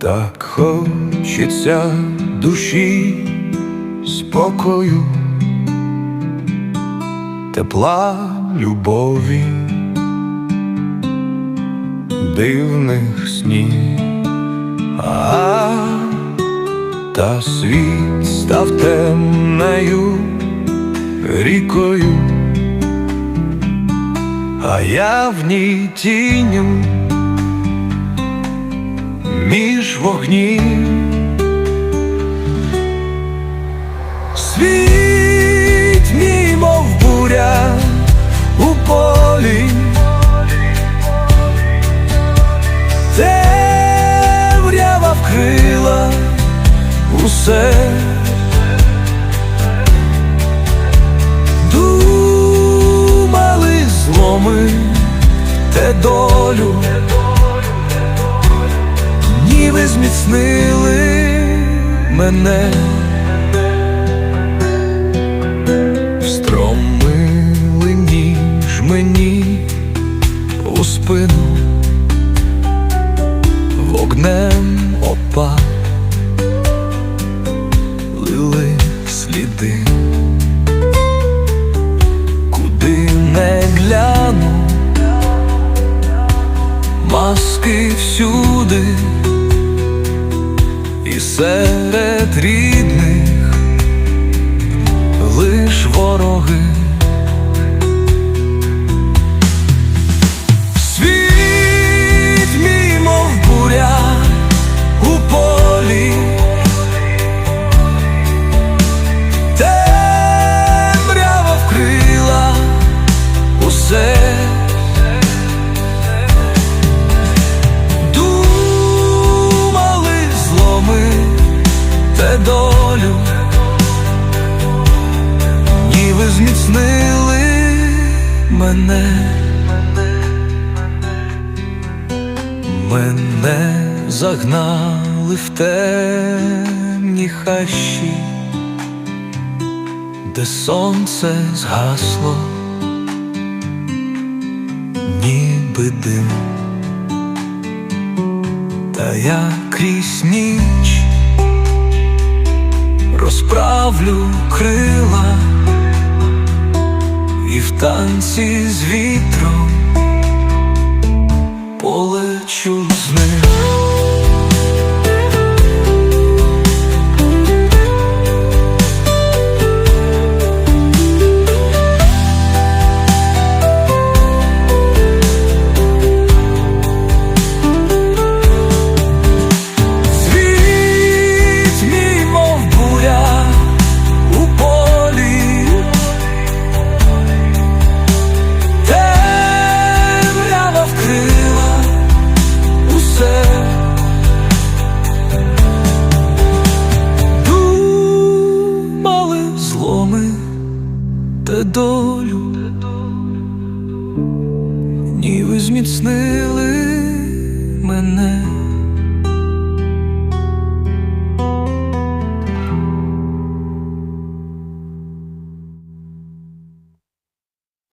Так хочеться душі спокою, тепла любові, дивних снів, а та світ став темною рікою, а я в ній тіню між вогнів. Світ мій, мов буря у полі, темрява вкрила усе. Ніби мене. Встромили ніж мені у спину, вогнем опа лили сліди, куди не гляну, маски всюди, серед рідних долю ніби зміцнили мене, мене загнали в темні хащі, де сонце згасло, ніби дим, та я крізь ніч розправлю крила і в танці з вітром зміцнили мене.